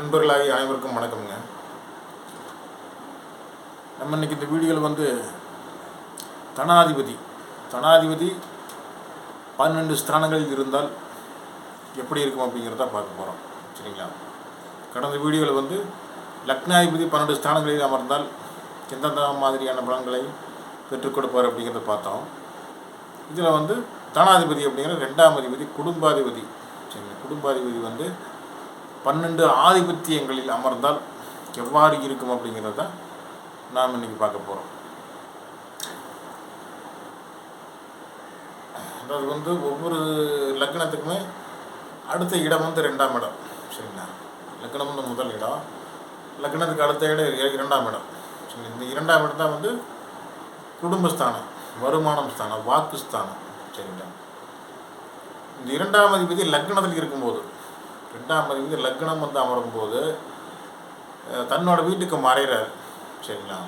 நண்பர்களாகி அனைவருக்கும் வணக்கம்ங்க. நம்ம இன்னைக்கு இந்த வீடியோவில் வந்து தனாதிபதி தனாதிபதி பன்னெண்டு ஸ்தானங்களில் இருந்தால் எப்படி இருக்கும் அப்படிங்கிறத பார்க்க போகிறோம் சரிங்களா? கடந்த வீடியோவில் வந்து லக்னாதிபதி பன்னெண்டு ஸ்தானங்களில் அமர்ந்தால் எந்தெந்த மாதிரியான பலன்களை பெற்றுக் கொடுப்பார் அப்படிங்கிறத பார்த்தோம். இதில் வந்து தனாதிபதி அப்படிங்கிற ரெண்டாம் அதிபதி குடும்பாதிபதி. சரிங்களா? குடும்பாதிபதி வந்து பன்னெண்டு ஆதிபத்தியங்களில் அமர்ந்தால் எவ்வாறு இருக்கும் அப்படிங்கிறத நாம் இன்னைக்கு பார்க்க போகிறோம் அதாவது வந்து ஒவ்வொரு லக்னத்துக்குமே அடுத்த இடம் வந்து ரெண்டாம் இடம். சரிங்களா? லக்னம் வந்து முதல் இடம். லக்னத்துக்கு அடுத்த இடம் இரண்டாம் இடம். சரி இந்த இரண்டாம் இடம் தான் வந்து குடும்பஸ்தானம் வருமானம் ஸ்தானம் வாக்கு ஸ்தானம். சரிங்களா? இந்த இரண்டாம் அதிபதி லக்னத்தில் இருக்கும்போது ரெண்டாம் அதிபதி லக்னம் வந்து அமரும்போது தன்னோட வீட்டுக்கு மறைகிறார். சரிங்களா?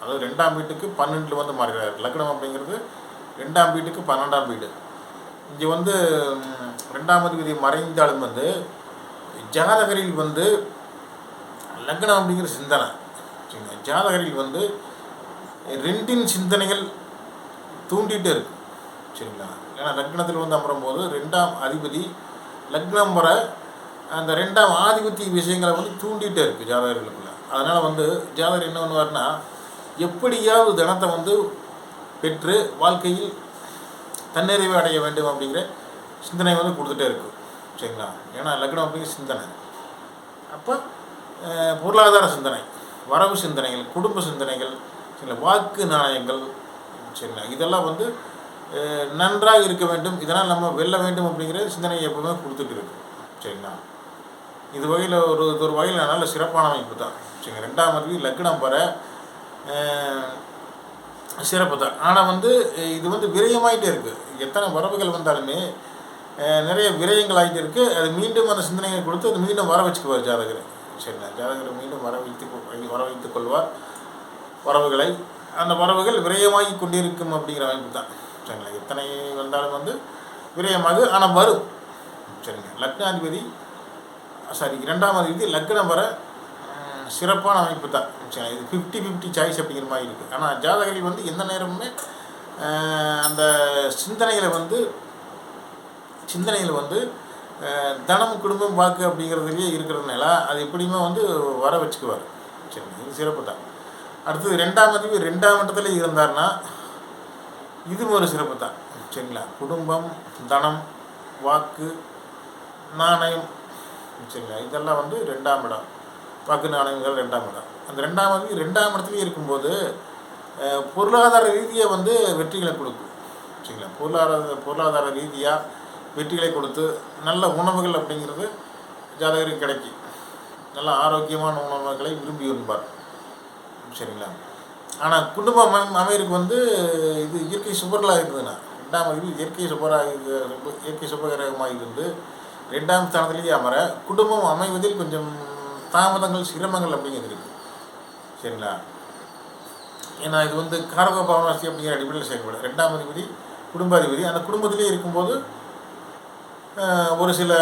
அதாவது ரெண்டாம் வீட்டுக்கு பன்னெண்டில் வந்து மறைகிறார். லக்னம் அப்படிங்கிறது ரெண்டாம் வீட்டுக்கு பன்னெண்டாம் வீடு. இங்கே வந்து ரெண்டாம் அதிபதி மறைந்தாலும் வந்து ஜாதகரில் வந்து லக்னம் அப்படிங்கிற சிந்தனை. சரிங்களா? ஜாதகரில் வந்து ரெண்டின் சிந்தனைகள் தூண்டிகிட்டே இருக்கு. சரிங்களா? ஏன்னா லக்னத்தில் வந்து அமரும்போது ரெண்டாம் அதிபதி லக்னம் வர அந்த ரெண்டாம் ஆதிபத்திய விஷயங்களை வந்து தூண்டிகிட்டே இருக்குது ஜாதகர்களுக்குள்ள. அதனால் வந்து ஜாதகர் என்ன பண்ணுவார்னா எப்படியாவது தினத்தை வந்து பெற்று வாழ்க்கையில் தன்னிறைவு அடைய வேண்டும் அப்படிங்கிற சிந்தனை வந்து கொடுத்துட்டே இருக்கு. சரிங்களா? ஏன்னா லக்னம் அப்படிங்கிற சிந்தனை. அப்போ பொருளாதார சிந்தனை வரவு சிந்தனைகள் குடும்ப சிந்தனைகள் சரிங்களா? வாக்கு நாணயங்கள் சரிங்களா? இதெல்லாம் வந்து நன்றாக இருக்க வேண்டும். இதனால் நம்ம வெல்ல வேண்டும் அப்படிங்கிற சிந்தனை எப்பவுமே கொடுத்துட்டு இருக்கு. சரிங்களா? இது வகையில் ஒரு இது ஒரு வகையில் நல்ல சிறப்பான அமைப்பு தான். சரிங்க ரெண்டாம் அதிபதி லக்னம் வர சிறப்பு தான். ஆனால் வந்து இது வந்து விரயமாயிட்டே இருக்குது எத்தனை வரவுகள் வந்தாலுமே நிறைய விரயங்கள் ஆகிட்டு இருக்குது அது மீண்டும் அந்த சிந்தனையை கொடுத்து அது மீண்டும் வர வச்சுக்குவார் ஜாதகர். சரிண்ணா ஜாதகர் மீண்டும் வர வைத்து வர வைத்துக் கொள்வார். வரவுகளை அந்த வரவுகள் விரயமாகி கொண்டிருக்கும் அப்படிங்கிற அமைப்பு தான். சரிங்களா? எத்தனை வந்தாலும் வந்து விரயமாக ஆனால் வரும். சரிங்க லக்னாதிபதி சாரி இரண்டாம் அதிபதி லக்னம் வர சிறப்பான அமைப்பு தான். இது ஃபிஃப்டி ஃபிஃப்டி சாய்ஸ் அப்படிங்கிற மாதிரி இருக்குது ஆனால் ஜாதகர்கள் வந்து எந்த நேரமுமே அந்த சிந்தனைகளை வந்து சிந்தனையில் வந்து தனம் குடும்பம் வாக்கு அப்படிங்கிறதுலேயே இருக்கிறதுனால அது எப்படியுமே வந்து வர வச்சுக்குவார். சரி இது சிறப்பு தான். அடுத்தது ரெண்டாம் அதிபதி ரெண்டாம் இடத்துல இருந்தார்னா இதுவும் ஒரு சிறப்பு தான். சரிங்களா? குடும்பம் தனம் வாக்கு நாணயம் சரிங்களா இதெல்லாம் வந்து ரெண்டாம் இடம். வாக்கு நாணயங்கள் ரெண்டாம் இடம். அந்த ரெண்டாம் வந்து ரெண்டாம் இடத்துலையும் இருக்கும்போது பொருளாதார ரீதியாக வந்து வெற்றிகளை கொடுக்கும். சரிங்களா? பொருளாதார பொருளாதார ரீதியாக வெற்றிகளை கொடுத்து நல்ல உணவுகள் அப்படிங்கிறது ஜாதகருக்கு கிடைக்கும். நல்ல ஆரோக்கியமான உணவுகளை விரும்பி உண்பார். சரிங்களா? ஆனால் குடும்ப அமை வந்து இது இயற்கை சுபர்களாக இருந்ததுன்னா ரெண்டாம் அதிபதி இயற்கை சுபராக இயற்கை சுபகிரகமாக இருந்து ரெண்டாம் ஸ்தானத்திலேயே அமர குடும்பம் அமைவதில் கொஞ்சம் தாமதங்கள் சிரமங்கள் அப்படிங்கிறது இருக்குது சரிங்களா? ஏன்னா இது வந்து காரக பவனாசி அப்படிங்கிற அடிப்படையில் செயல்படும் ரெண்டாம் அதிபதி குடும்பாதிபதி அந்த குடும்பத்திலே இருக்கும்போது ஒரு சில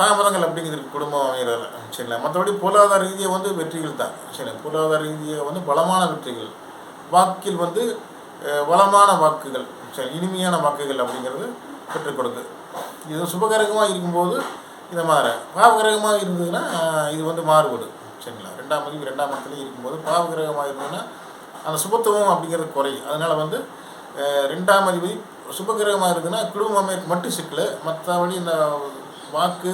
தாமதங்கள் அப்படிங்கிறது குடும்பம் அமைகிறதுல சரிங்களா? மற்றபடி பொருளாதார ரீதியாக வந்து வெற்றிகள் தான். சரி பொருளாதார ரீதியாக வந்து பலமான வெற்றிகள். வாக்கில் வந்து வளமான வாக்குகள். சரி இனிமையான வாக்குகள் அப்படிங்கிறது பெற்றுக் கொடுக்குது. இது சுபகரகமாக இருக்கும்போது இதை மாற. பாவகிரகமாக இருந்ததுன்னா இது வந்து மாறுபடும் சரிங்களா? ரெண்டாம் பதிவு ரெண்டாம் மதத்துலேயும் இருக்கும்போது பாவகிரகமாக இருந்ததுன்னா அந்த சுபத்துவம் அப்படிங்கிறது குறையும். அதனால் வந்து ரெண்டாம் அதிபதி சுபகிரகமாக இருக்குதுன்னா குடும்ப அமைப்பு மட்டும் சிக்கல். மற்றபடி இந்த வாக்கு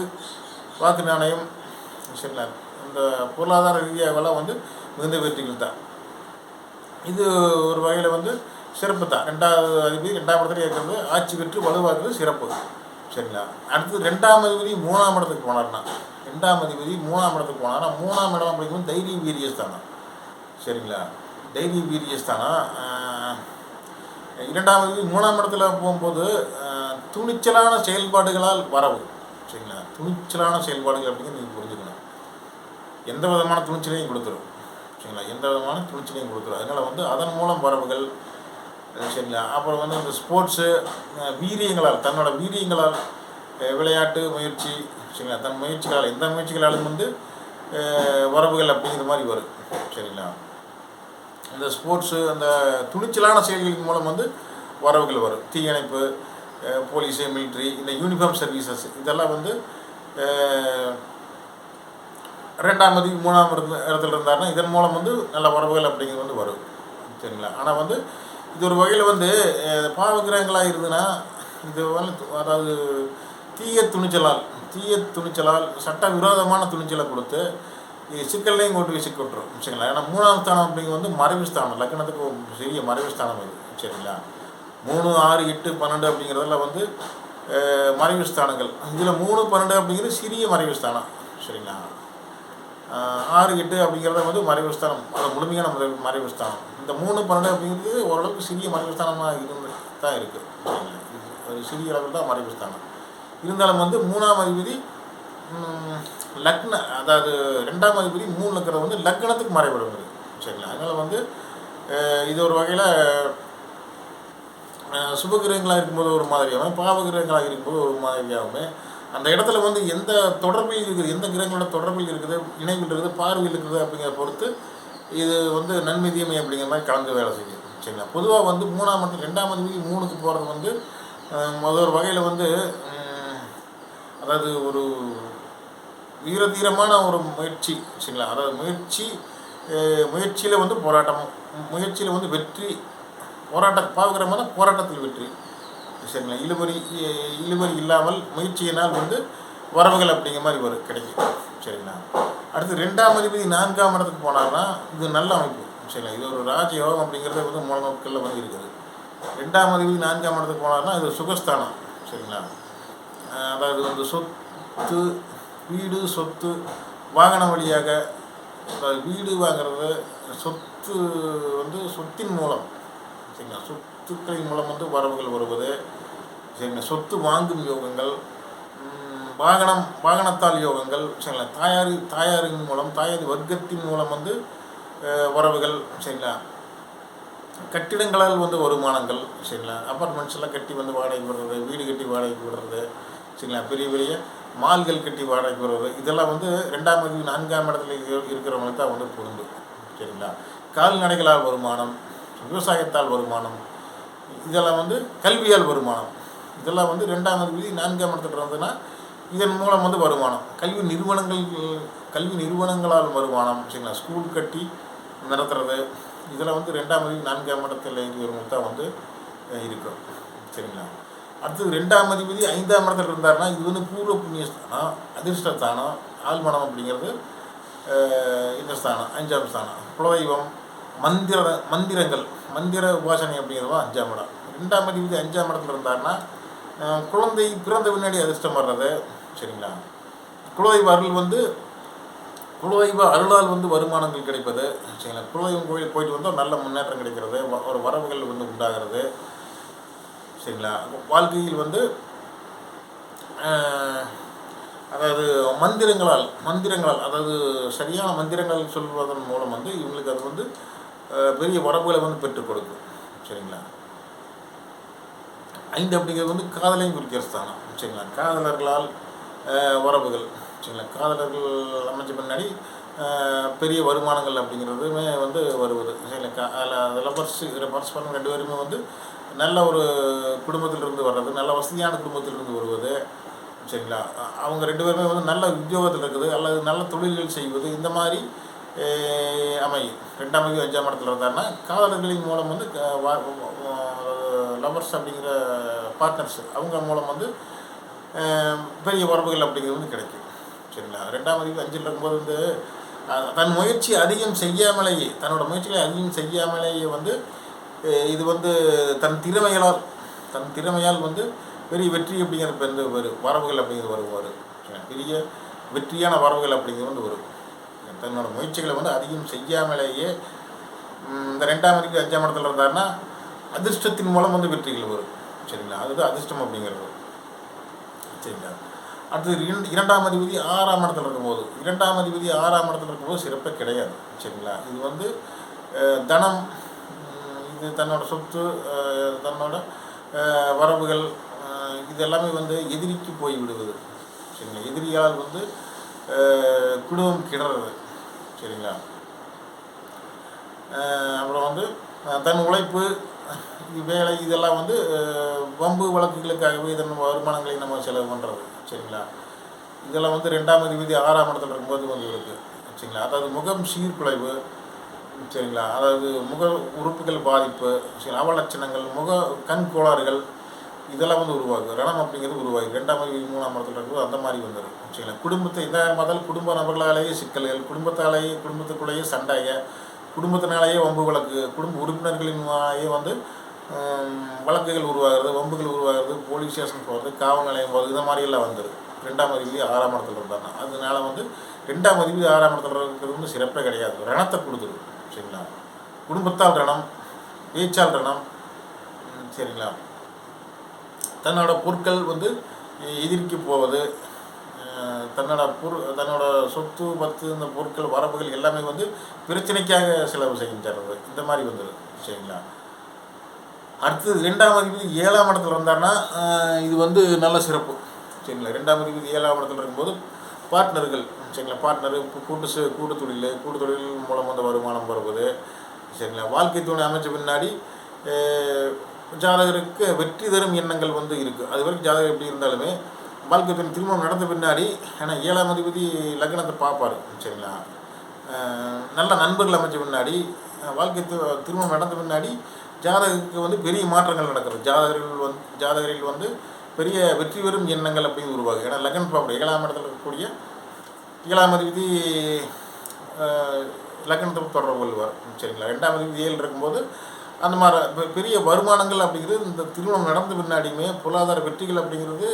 வாக்கு நாணயம் சரிங்களா? இந்த பொருளாதார ரீதியாகலாம் வந்து மிகுந்த வெற்றிகள் தான். இது ஒரு வகையில் வந்து சிறப்பு தான். ரெண்டாவது அதிபதி ரெண்டாம் இடத்துல இருக்கிறது ஆட்சி பெற்று வலுவாக்குறது சிறப்பு. சரிங்களா? அடுத்து ரெண்டாம் அதிபதி மூணாம் இடத்துக்கு போனார்னா. ரெண்டாம் அதிபதி மூணாம் இடத்துக்கு போனார்னா மூணாம் இடம் அப்படிங்கிறது தைரிய வீரியஸ்தானம் சரிங்களா? தைரிய வீரியஸ்தானம் தானா இரண்டாம் அதிபதி மூணாம் இடத்துல போகும்போது துணிச்சலான செயல்பாடுகளால் வரவு. சரிங்களா? துணிச்சலான செயல்பாடுகள் அப்படிங்கிறது நீங்கள் புரிஞ்சுக்கணும். எந்த விதமான துணிச்சலையும் கொடுத்துரும். சரிங்களா? எந்த விதமான துணிச்சலையும் கொடுத்துரும். அதனால் வந்து அதன் மூலம் வரவுகள் சரிங்களா? அப்புறம் வந்து இந்த ஸ்போர்ட்ஸு வீரியங்களால் தன்னோட வீரியங்களால் விளையாட்டு முயற்சி சரிங்களா? தன் முயற்சிகளால் எந்த முயற்சிகளாலும் வந்து வரவுகள் அப்படிங்கிற மாதிரி வரும் சரிங்களா? இந்த ஸ்போர்ட்ஸு அந்த துணிச்சலான செயல்களின் மூலம் வந்து வரவுகள் வரும். தீயணைப்பு போலீஸு மிலிட்ரி இந்த யூனிஃபார்ம் சர்வீசஸ் இதெல்லாம் வந்து ரெண்டாம் மதி மூணாம் இடத்துல இருந்தாருன்னா இதன் மூலம் வந்து நல்ல வரவுகள் அப்படிங்கிறது வந்து வரும் சரிங்களா? ஆனால் வந்து இது ஒரு வகையில் வந்து பாவகிரகங்களாக இருந்ததுன்னா இது அதாவது தீய துணிச்சலால் தீய துணிச்சலால் சட்ட விரோதமான துணிச்சலை கொடுத்து சிக்கல்லையும் கொண்டு போய் சிக்கிவிட்டுரும் சரிங்களா? ஏன்னா மூணாம் ஸ்தானம் அப்படிங்கிறது வந்து மறைவு ஸ்தானம் லக்னத்துக்கு சிறிய பெரிய மறைவு ஸ்தானம் இது சரிங்களா? மூணு ஆறு எட்டு பன்னெண்டு அப்படிங்கிறதெல்லாம் வந்து மறைவு ஸ்தானங்கள். இதில் மூணு பன்னெண்டு அப்படிங்கிறது சிறிய மறைவு ஸ்தானம் சரிங்களா? ஆறு எட்டு அப்படிங்கிறத வந்து மறைவு ஸ்தானம் அது முழுமையான மறைவு மறைவு ஸ்தானம். இந்த மூணு பன்னெண்டு அப்படிங்கிறது ஓரளவுக்கு சிறிய மறைவுஸ்தானமாக இருந்து தான் இருக்குது சிறிய அளவில் தான் மறைவுஸ்தானம். இருந்தாலும் வந்து மூணாம் அதிபதி லக்ன அதாவது ரெண்டாம் அதிபதி மூணு இருக்கிறது வந்து லக்னத்துக்கு மறைபடும் சரிங்களா? அதனால் வந்து இது ஒரு வகையில் சுபகிரகங்களாக இருக்கும்போது ஒரு மாதிரியாகவும் பாவகிரகங்களாக இருக்கும்போது ஒரு மாதிரியாகவும் அந்த இடத்துல வந்து எந்த தொடர்பில் இருக்குது எந்த கிரகங்களோட தொடர்பில் இருக்குது இணைவில் இருக்குது பார்வையில் இருக்குது அப்படிங்கிற பொறுத்து இது வந்து நன்மைதியமை அப்படிங்கிற மாதிரி கலந்து வேலை செய்யும் சரிங்களா? பொதுவாக வந்து மூணாம் மற்றும் ரெண்டாம் அதிபதி மூணுக்கு போகிறது வந்து மொதல் ஒரு வகையில் வந்து அதாவது ஒரு வீரதீரமான ஒரு முயற்சி சரிங்களா? அதாவது முயற்சி முயற்சியில் வந்து போராட்டம் முயற்சியில் வந்து வெற்றி போராட்ட பாவகிரமான போராட்டத்தில் வெற்றி சரிங்களா? இழுபறி இ- இழுபறி இல்லாமல் முயற்சியினால் வந்து வரவுகள் அப்படிங்கிற மாதிரி வரும் கிடைக்கும் சரிங்களா? அடுத்து ரெண்டாம் அதிபதி நான்காம் இடத்துக்கு போனார்னா இது நல்ல அமைப்பு. சரிங்களா? இது ஒரு ராஜயோகம் அப்படிங்கிறது வந்து மூல நோக்கில் வந்து இருக்குது. ரெண்டாம் அதிபதி நான்காம் இடத்துக்கு போனார்னா இது சுகஸ்தானம். சரிங்களா? அதாவது வந்து சொத்து வீடு சொத்து வாகனம் வழியாக அதாவது வீடு வாங்குறது சொத்து வந்து சொத்தின் மூலம். சரிங்களா? சொத்துக்களின் மூலம் வந்து வரவுகள் வருவது. சரிங்களா? சொத்து வாங்கும் யோகங்கள் வாகனம் வாகனத்தால் யோகங்கள் சரிங்களா? தாயார் தாயாரின் மூலம் தாயாரி வர்க்கத்தின் மூலம் வந்து உறவுகள் சரிங்களா? கட்டிடங்களால் வந்து வருமானங்கள் சரிங்களா? அப்பார்ட்மெண்ட்ஸ்லாம் கட்டி வந்து வாடகைக்கு விடுறது வீடு கட்டி வாடகைக்கு விடுறது சரிங்களா? பெரிய பெரிய மால்கள் கட்டி வாடகைக்கு விடுறது இதெல்லாம் வந்து ரெண்டாம் பதிவு நான்காம் இடத்துல இருக்கிறவங்களுக்கு தான் வந்து பொருந்தும் சரிங்களா? கால்நடைகளால் வருமானம் விவசாயத்தால் வருமானம் இதெல்லாம் வந்து கல்வியால் வருமானம் இதெல்லாம் வந்து ரெண்டாம் அதிபதி நான்காம் இடத்துல இருந்ததுன்னா இதன் மூலம் வந்து வருமானம். கல்வி நிறுவனங்கள் கல்வி நிறுவனங்களால் வருமானம் சரிங்களா? ஸ்கூல் கட்டி நடத்துறது இதில் வந்து ரெண்டாம் அதிபதி நான்காம் இடத்தில் இருக்கிறவங்க தான் வந்து இருக்கும் சரிங்களா? அடுத்தது ரெண்டாம் அதிபதி ஐந்தாம் இடத்துல இருந்தார்னா இது வந்து பூர்வ புண்ணிய ஸ்தானம் ஆழ்மனம் அப்படிங்கிறது இந்த ஸ்தானம் அஞ்சாம் ஸ்தானம். குலதெய்வம் மந்திர மந்திரங்கள் மந்திர உபாசனை அப்படிங்கிறதும் அஞ்சாம் இடம். ரெண்டாம் அதிபதி அஞ்சாம் இடத்துல இருந்தாருன்னா குழந்தை பிறந்த பின்னாடி அதிர்ஷ்டம் வர்றது சரிங்களா? குலதெய்வ அருள் வந்து குலதெய்வ அருளால் வந்து வருமானங்கள் கிடைப்பது. சரிங்களா? குலதெய்வம் கோயில் போயிட்டு வந்தால் நல்ல முன்னேற்றம் கிடைக்கிறது ஒரு வரவுகள் வந்து உண்டாகிறது. சரிங்களா? வாழ்க்கையில் வந்து அதாவது மந்திரங்களால் மந்திரங்களால் அதாவது சரியான மந்திரங்கள் சொல்வதன் மூலம் வந்து இவங்களுக்கு அது வந்து பெரிய வரவுகளை வந்து பெற்றுக் கொடுக்கும். சரிங்களா? ஐந்து அப்படிங்கிறது வந்து காதலையும் குறிக்கிற ஸ்தானம். சரிங்களா? காதலர்களால் உறவுகள். சரிங்களா காதலர்கள் அமைச்ச பின்னாடி பெரிய வருமானங்கள் அப்படிங்கிறதுமே வந்து வருவது. சரிங்களா கா லவர்ஸு லவர்ஸ் பண்ண ரெண்டு பேருமே வந்து நல்ல ஒரு குடும்பத்திலிருந்து வர்றது நல்ல வசதியான குடும்பத்திலிருந்து வருவது. சரிங்களா? அவங்க ரெண்டு பேருமே வந்து நல்ல உத்தியோகத்தில் இருக்குது அல்லது நல்ல தொழில்கள் செய்வது இந்த மாதிரி அமையும். ரெண்டாம் தேதி அஞ்சாம் இடத்துல இருந்தாருன்னா காதலர்களின் மூலம் வந்து லவர்ஸ் அப்படிங்கிற பார்ட்னர்ஸ் அவங்க மூலம் வந்து பெரிய உறவுகள் அப்படிங்கிறது வந்து கிடைக்கும். சரிங்களா? ரெண்டாம் அதிகம் அஞ்சில் இருக்கும்போது வந்து தன் முயற்சி அதிகம் செய்யாமலேயே தன்னோட முயற்சிகளை அதிகம் செய்யாமலேயே வந்து இது வந்து தன் திறமைகளால் தன் திறமையால் வந்து பெரிய வெற்றி அப்படிங்கிறது வந்து வரும். வரவுகள் அப்படிங்கிறது வருவார் பெரிய வெற்றியான வரவுகள் அப்படிங்கிறது வந்து வரும். தன்னோட முயற்சிகளை வந்து அதிகம் செய்யாமலேயே இந்த ரெண்டாம் அதிபதி அஞ்சாம் இடத்துல இருந்தாருன்னா அதிர்ஷ்டத்தின் மூலம் வந்து வெற்றிகள் வரும். சரிங்களா? அதுதான் அதிர்ஷ்டம் அப்படிங்கிறது. சரிங்களா அடுத்தது இரண்டாம் அதிபதி ஆறாம் இடத்துல இருக்கும்போது இரண்டாம் அதிபதி ஆறாம் இடத்துல இருக்கும்போது சிறப்பே கிடையாது சரிங்களா? இது வந்து தனம் இது தன்னோட சொத்து தன்னோட வரவுகள் இது எல்லாமே வந்து எதிரிக்கு போய் விடுவது சரிங்களா? எதிரியால் வந்து குடும்பம் கிடறது சரிங்களா? அப்புறம் வந்து தன் உழைப்பு வேலை இதெல்லாம் வந்து வம்பு வழக்குகளுக்காகவே இதன் வருமானங்களை நம்ம செலவு பண்ணுறது சரிங்களா? இதெல்லாம் வந்து ரெண்டாம் அதிபதி ஆறாம் இடத்துல இருக்கும்போது வந்து இருக்குது சரிங்களா? அதாவது முகம் சீர்குலைவு. சரிங்களா? அதாவது முக உறுப்புகள் பாதிப்பு. சரி அவலட்சணங்கள் முக கண் கோளாறுகள் இதெல்லாம் வந்து உருவாகும் ரணம் அப்படிங்கிறது உருவாகும் ரெண்டாம் அதிபதி மூணாம் இடத்துல இருக்கும்போது அந்த மாதிரி வந்துடும் சரிங்களா? குடும்பத்தை இந்த முதல் குடும்ப நபர்களாலேயே சிக்கல்கள் குடும்பத்தாலேயே குடும்பத்துக்குள்ளேயே சண்டைங்க குடும்பத்தினாலேயே வம்பு வழக்கு குடும்ப உறுப்பினர்களினாலேயே வந்து வழக்குகள் உருவாகிறது வம்புகள் உருவாகிறது போலீஸ் ஸ்டேஷன் போகிறது காவல் நிலையம் போகிறது இந்த மாதிரியெல்லாம் வந்துடுது ரெண்டாம் அதிபதி ஆறாம் இடத்துல இருந்தாங்க. அதனால வந்து ரெண்டாம் அதிபதி ஆறாம் இடத்துல இருக்கிறது வந்து சிறப்பே கிடையாது. ரணத்தை கொடுத்துரும் சரிங்களா? குடும்பத்தால் ரணம் பேச்சால் ரணம் சரிங்களா? தன்னோட பொருட்கள் வந்து எதிர்க்கு போவது தன்னோட பொரு தன்னோட சொத்து பத்து இந்த பொருட்கள் வரவுகள் எல்லாமே வந்து பிரச்சனைக்காக செலவு செய்கின்றது இந்த மாதிரி வந்துடும் சரிங்களா? அடுத்தது ரெண்டாம் அதிபதி ஏழாம் இடத்துல இருந்தார்னா இது வந்து நல்ல சிறப்பு. சரிங்களா? ரெண்டாம் அதிபதி ஏழாம் இடத்துல இருக்கும்போது பார்ட்னர்கள் சரிங்களா? பார்ட்னரு கூட்டு கூட்டு தொழில் கூட்டு தொழில் மூலம் வந்து வருமானம் வருவது சரிங்களா? வாழ்க்கை துணை அமைச்ச பின்னாடி ஜாதகருக்கு வெற்றி தரும் எண்ணங்கள் வந்து இருக்குது அது வரைக்கும் ஜாதகம் எப்படி இருந்தாலுமே வாழ்க்கை பின் திருமணம் நடந்த பின்னாடி ஏன்னா ஏழாம் அதிபதி லக்னத்தை பார்ப்பார் சரிங்களா? நல்ல நண்பர்கள் அமைச்ச பின்னாடி வாழ்க்கை திருமணம் நடந்த பின்னாடி ஜாதகருக்கு வந்து பெரிய மாற்றங்கள் நடக்கிறது. ஜாதகர்கள் வந்து ஜாதகரில் வந்து பெரிய வெற்றி பெறும் எண்ணங்கள் அப்படின்னு உருவாகும் ஏன்னா லக்னம் பார்ப்போம் ஏழாம் இடத்துல இருக்கக்கூடிய ஏழாம் அதிபதி அஹ், லக்னத்தை தொடர்பு கொள்வார் சரிங்களா? ரெண்டாம் அதிபதி ஏழு இருக்கும்போது அந்த மாதிரி பெரிய வருமானங்கள் அப்படிங்கிறது இந்த திருமணம் நடந்த பின்னாடியுமே பொருளாதார வெற்றிகள் அப்படிங்கிறது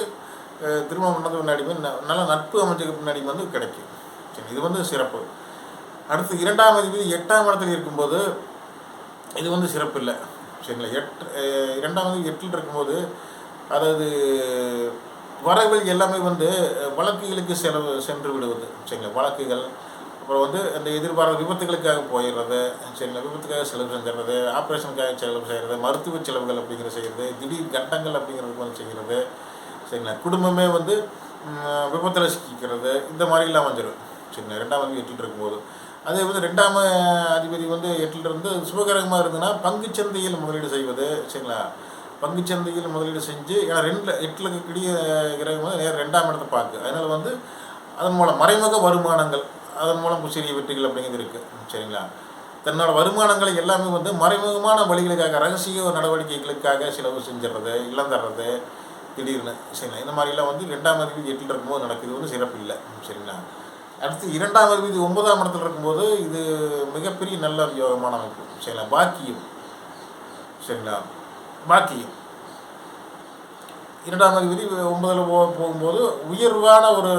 திருமணம் நடந்த பின்னாடி ந- நல்ல நட்பு அமைச்சதுக்கு பின்னாடி வந்து கிடைக்கும். சரி இது வந்து சிறப்பு. அடுத்து இரண்டாம் அதிபதி எட்டாம் இடத்துல இருக்கும்போது இது வந்து சிறப்பு இல்லை. சரிங்களா? எட்டு இரண்டாம் அதிபதி எட்டில் இருக்கும்போது அதாவது வரவுகள் எல்லாமே வந்து வழக்குகளுக்கு செலவு சென்று விடுவது. சரிங்களா? வழக்குகள் அப்புறம் வந்து அந்த எதிர்பாராத விபத்துகளுக்காக போயிடுறது. சரிங்களா? விபத்துக்காக செலவு செஞ்சிடுறது ஆப்ரேஷனுக்காக செலவு செய்கிறது மருத்துவ செலவுகள் அப்படிங்கிற செய்கிறது திடீர் கட்டங்கள் அப்படிங்கிறது வந்து செய்கிறது சரிங்களா? குடும்பமே வந்து விபத்தில் சிக்கிக்கிறது இந்த மாதிரிலாம் வந்துடும் சரிங்களா ரெண்டாம் அதிபதி எட்டில் இருக்கும்போது. அதே வந்து ரெண்டாம் அதிபதி வந்து எட்டில் இருந்து சுபகரகமாக இருந்ததுன்னா பங்குச்சந்தையில் முதலீடு செய்வது சரிங்களா? பங்குச்சந்தையில் முதலீடு செஞ்சு ஏன்னா ரெண்டு எட்டில் இருக்கக்கூடிய கிரகம் வந்து நேரம் ரெண்டாம் இடத்தை பார்க்கு அதனால் வந்து அதன் மூலம் மறைமுக வருமானங்கள் அதன் மூலம் சிறிய வெற்றிகள் அப்படிங்கிறது இருக்குது சரிங்களா? தன்னோட வருமானங்களை எல்லாமே வந்து மறைமுகமான வழிகளுக்காக ரகசிய நடவடிக்கைகளுக்காக செலவு செஞ்சிடுறது இழந்துடுறது திடீர்னு சரிங்களா? இந்த மாதிரிலாம் வந்து ரெண்டாம் அதிபதி எட்டில் இருக்கும்போது நடக்குது. வந்து சிறப்பு இல்லை சரிங்களா? அடுத்து இரண்டாம் அதிபதி ஒன்பதாம் இடத்துல இருக்கும்போது இது மிகப்பெரிய நல்ல யோகமான அமைப்பு சரிங்களா? பாக்கியம் சரிங்களா? பாக்கியம். இரண்டாம் அறிவு ஒன்பதில் போ போகும்போது உயர்வான ஒரு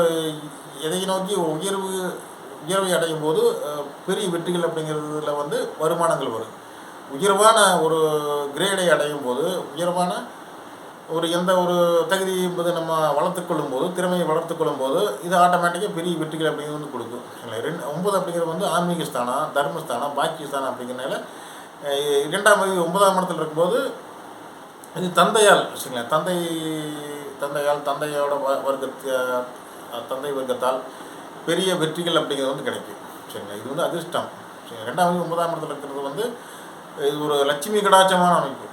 எதை நோக்கி உயர்வு உயர்வை அடையும் போது பெரிய வெற்றிகள் அப்படிங்கிறதுல வந்து வருமானங்கள் வரும். உயர்வான ஒரு கிரேடை அடையும் போது உயர்வான ஒரு எந்த ஒரு தகுதி என்பது நம்ம வளர்த்துக்கொள்ளும் போது திறமையை வளர்த்துக்கொள்ளும் போது இது ஆட்டோமேட்டிக்காக பெரிய வெற்றிகள் அப்படிங்கிறது வந்து கொடுக்கும். இல்லை ரெண்டு ஒன்பது அப்படிங்கிறது வந்து ஆன்மீக ஸ்தானம் தர்மஸ்தானம் பாக்கியஸ்தானம் அப்படிங்கிறனால இரண்டாம் பகுதி ஒன்பதாம் இடத்துல இருக்கும்போது இது தந்தையால் வச்சுங்களேன் தந்தை தந்தையால் தந்தையோட வ வர்க்கத்தை தந்தை வர்க்கத்தால் பெரிய வெற்றிகள் அப்படிங்கிறது வந்து கிடைக்கும். சரிங்களா? இது வந்து அதிர்ஷ்டம். சரி ரெண்டாவது ஒன்பதாம் இடத்துல இருக்கிறது வந்து இது ஒரு லட்சுமி கடாட்சமான அமைப்பு.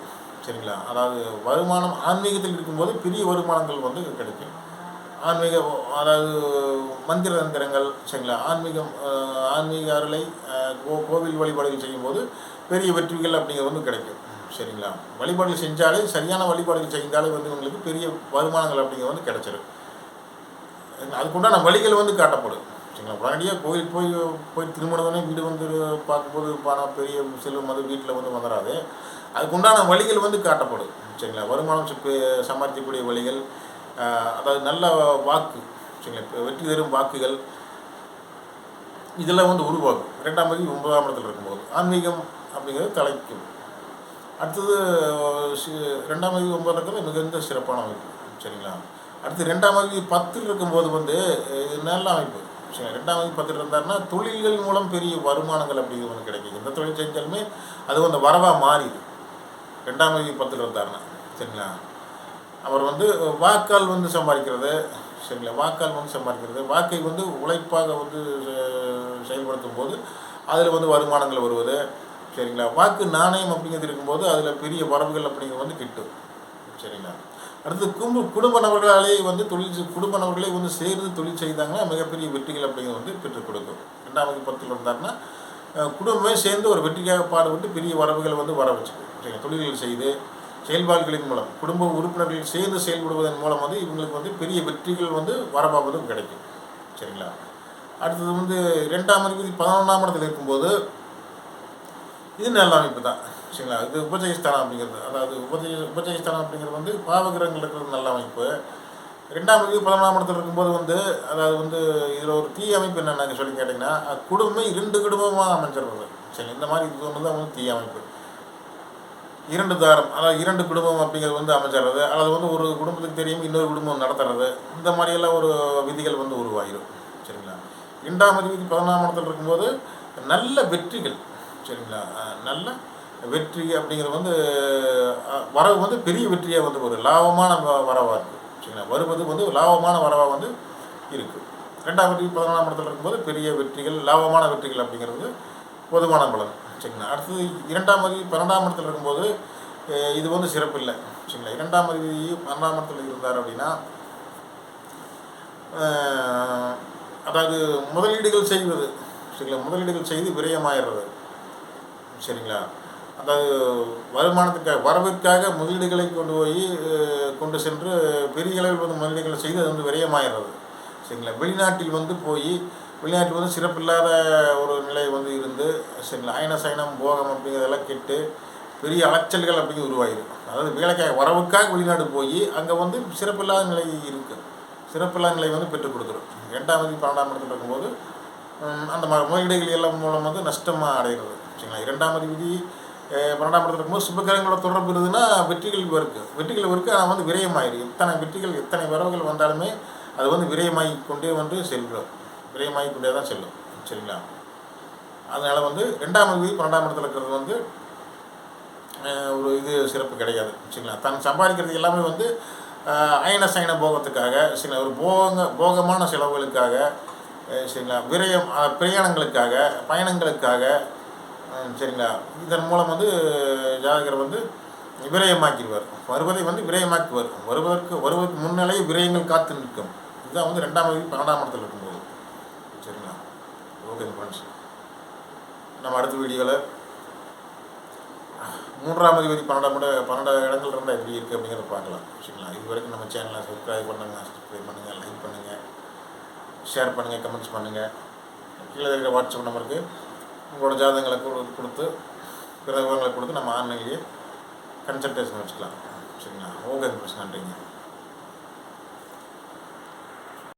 சரிங்களா? அதாவது வருமானம் ஆன்மீகத்தில் இருக்கும்போது பெரிய வருமானங்கள் வந்து கிடைக்கும். ஆன்மீக அதாவது மந்திர தந்திரங்கள் சரிங்களா? ஆன்மீகம் ஆன்மீக அருளை கோ கோவில் வழிபாடுகள் செய்யும்போது பெரிய வெற்றிகள் அப்படிங்கிறது வந்து கிடைக்கும். சரிங்களா? வழிபாடுகள் செஞ்சாலே சரியான வழிபாடுகள் செய்தாலே வந்து உங்களுக்கு பெரிய வருமானங்கள் அப்படிங்கிறது வந்து கிடைச்சிடும் அதுக்குண்டான வழிகள் வந்து காட்டப்படும். சரிங்களா? உடனடியாக கோயில் போய் போய் திருமணம் வீடு வந்து பார்க்கும்போது பணம் பெரிய செல்வம் வந்து வீட்டில் வந்து வந்துடாது அதுக்குண்டான வழிகள் வந்து காட்டப்படும் சரிங்களா? வருமானம் சம்பாதிக்கக்கூடிய வழிகள் அதாவது நல்ல வாக்கு சரிங்களா? இப்போ வெற்றி தரும் வாக்குகள் இதெல்லாம் வந்து உருவாகும். ரெண்டாம் பகுதி ஒன்பதாம் இடத்துல இருக்கும்போது. ஆன்மீகம் அப்படிங்கிறது தலைக்கும். அடுத்தது ரெண்டாம் பகுதி ஒன்பது இருக்கிறது மிகுந்த சிறப்பான அமைப்பு சரிங்களா? அடுத்து ரெண்டாம் பகுதி பத்தில் இருக்கும்போது வந்து இது நல்ல அமைப்பு சரி ரெண்டாம் பகுதி பத்தில் இருந்தாருன்னா தொழில்கள் மூலம் பெரிய வருமானங்கள் அப்படிங்கிறது வந்து கிடைக்கும் எந்த தொழில் செஞ்சாலுமே அது வந்து வரவாக மாறிது ரெண்டாம் தேதி பத்தில் இருந்தாருன்னா சரிங்களா? அவர் வந்து வாக்கால் வந்து சம்பாதிக்கிறது. சரிங்களா? வாக்கால் வந்து சம்பாதிக்கிறது. வாக்கை வந்து உழைப்பாக வந்து செ- செயல்படுத்தும் போது அதில் வந்து வருமானங்கள் வருவது. சரிங்களா? வாக்கு நாணயம் அப்படிங்கிறது இருக்கும்போது அதில் பெரிய வரவுகள் அப்படிங்கிறது வந்து கிட்டும். சரிங்களா? அடுத்து குடும்ப குடும்ப நபர்களாலே வந்து தொழில் குடும்ப நபர்களே வந்து சேர்ந்து தொழில் செய்தாங்கன்னா மிகப்பெரிய வெற்றிகள் அப்படிங்கிறது வந்து பெற்றுக் கொடுக்கும். ரெண்டாவது பத்தில் இருந்தாருன்னா குடும்பமே சேர்ந்து ஒரு வெற்றிக்காக பாடுபட்டு பெரிய வரவுகள் வந்து வர வச்சுக்கும். தொழில்கள் செய்து செயல்பாடுகளின் மூலம் குடும்ப உறுப்பினர்கள் சேர்ந்து செயல்படுவதன் மூலம் வந்து இவங்களுக்கு வந்து பெரிய வெற்றிகள் வந்து வரவாவது கிடைக்கும். சரிங்களா? அடுத்தது வந்து ரெண்டாம் அதிபதி பதினொன்றாம் இடத்துல இருக்கும்போது இது நல்ல அமைப்பு தான். சரிங்களா? இது உபஜயஸ்தானம் அப்படிங்கிறது. அதாவது உபஜய உபஜயஸ்தானம் அப்படிங்கிறது வந்து பாவகிரகங்கள் இருக்கிறது நல்ல அமைப்பு. ரெண்டாம் தேதி பதினொன்றாம் இடத்துல இருக்கும்போது வந்து அதாவது வந்து இதில் ஒரு தீ அமைப்பு என்னென்னு சொல்லி கேட்டிங்கன்னா குடும்பம் இரண்டு குடும்பமாக அமைஞ்சிருந்தது. சரி இந்த மாதிரி இது ஒன்று தான் வந்து தீ அமைப்பு. இரண்டு தாரம் அதாவது இரண்டு குடும்பம் அப்படிங்கிறது வந்து அமைச்சிடுறது அல்லது வந்து ஒரு குடும்பத்துக்கு தெரியும் இன்னொரு குடும்பம் நடத்துறது. இந்த மாதிரியெல்லாம் ஒரு விதிகள் வந்து உருவாகிடும் சரிங்களா? இரண்டாம் அதிபதி பதினாம் இடத்துல இருக்கும்போது நல்ல வெற்றிகள். சரிங்களா? நல்ல வெற்றி அப்படிங்கிறது வந்து வரவு வந்து பெரிய வெற்றியாக வந்து ஒரு லாபமான வ- இருக்குது சரிங்களா? வருவது வந்து லாபமான வரவாக வந்து இருக்குது ரெண்டாம் அதிபதி பதினாலாம் இடத்துல இருக்கும்போது பெரிய வெற்றிகள் லாபமான வெற்றிகள் அப்படிங்கிறது பொதுவான பலன். சரிங்களா அடுத்தது இரண்டாம் அதிபதி பன்னெண்டாம் இடத்துல இருக்கும்போது இது வந்து சிறப்பு இல்லை. சரிங்களா இரண்டாம் அதிபதி பன்னெண்டாம் இடத்துல இருந்தார் அப்படின்னா அதாவது முதலீடுகள் செய்வது சரிங்களா முதலீடுகள் செய்து விரயமாயிடுறது. சரிங்களா? அதாவது வருமானத்துக்காக வரவிற்காக முதலீடுகளை கொண்டு போய் கொண்டு சென்று பெரிய அளவில் வந்து முதலீடுகளை செய்து அது வந்து விரயமாயிடுறது. சரிங்களா வெளிநாட்டில் வந்து போய் விளையாட்டு வந்து சிறப்பில்லாத ஒரு நிலை வந்து இருந்து சரி அயன சயனம் போகம் அப்படிங்கிறதெல்லாம் கெட்டு பெரிய அலைச்சல்கள் அப்படிங்கிறது உருவாகிடும் அதாவது வேலைக்காக வரவுக்காக வெளிநாடு போய் அங்கே வந்து சிறப்பில்லாத நிலை இருக்குது சிறப்பில்லாத நிலை வந்து பெற்றுக் கொடுத்துரும். ரெண்டாம் தேதி பன்னெண்டாம் இடத்துல இருக்கும்போது அந்த மாதிரி முதலீடுகள் எல்லாம் மூலம் வந்து நஷ்டமாக அடைகிறது சரிங்களா? இரண்டாம் அதிபதி பன்னெண்டாம் இடத்துல இருக்கும்போது சுபகிரகங்களோட தொடர்பு இருந்ததுன்னா வெற்றிகள் இருக்குது வெற்றிகள் இருக்குது ஆனால் வந்து விரயமாயிரு. எத்தனை வெற்றிகள் எத்தனை வரவுகள் வந்தாலுமே அது வந்து விரயமாகி கொண்டே வந்து செல்கிறோம் விரயமாகி கொண்டே தான் செல்லும். சரிங்களா? அதனால் வந்து ரெண்டாம் அதிபதி பன்னெண்டாம் இடத்துல இருக்கிறது வந்து ஒரு இது சிறப்பு கிடையாது. சரிங்களா? தன் சம்பாதிக்கிறது எல்லாமே வந்து அஹ், அயன சயன போகத்துக்காக சரிங்களா? ஒரு போக போகமான செலவுகளுக்காக சரிங்களா? விரயம் பிரயாணங்களுக்காக பயணங்களுக்காக சரிங்களா? இதன் மூலம் வந்து ஜாதகர் வந்து விரயமாக்கிடுவார். வருவதை வந்து விரயமாக்குவார். வருவதற்கு வருவதற்கு முன்னிலையே விரயங்கள் காத்து நிற்கும். இதுதான் வந்து ரெண்டாம் வகை பன்னெண்டாம் இடத்துல இருக்கும்போது. சரிங்களா ஓகே ஃப்ரெண்ட்ஸ் நம்ம அடுத்த வீடியோவில் மூன்றாம் அதிபதி பன்னெண்டாம் இட பன்னெண்டு இடங்கள் இருந்தால் எப்படி இருக்குது அப்படிங்கிறத பார்க்கலாம். சரிங்களா? இது வரைக்கும் நம்ம சேனலை சப்ஸ்கிரைப் பண்ணுங்கள் சப்ஸ்கிரைப் பண்ணுங்கள் லைக் பண்ணுங்கள் ஷேர் பண்ணுங்கள் கமெண்ட்ஸ் பண்ணுங்கள் கீழே இருக்கிற வாட்ஸ்அப் நம்பருக்கு உங்களோட ஜாதகங்களை கொடு- கொடுத்து பிற விவரங்களை கொடுத்து நம்ம ஆன்லைன்லேயே கன்சல்டேஷன் வச்சுக்கலாம். சரிங்களா? ஓகே நன்றிங்க.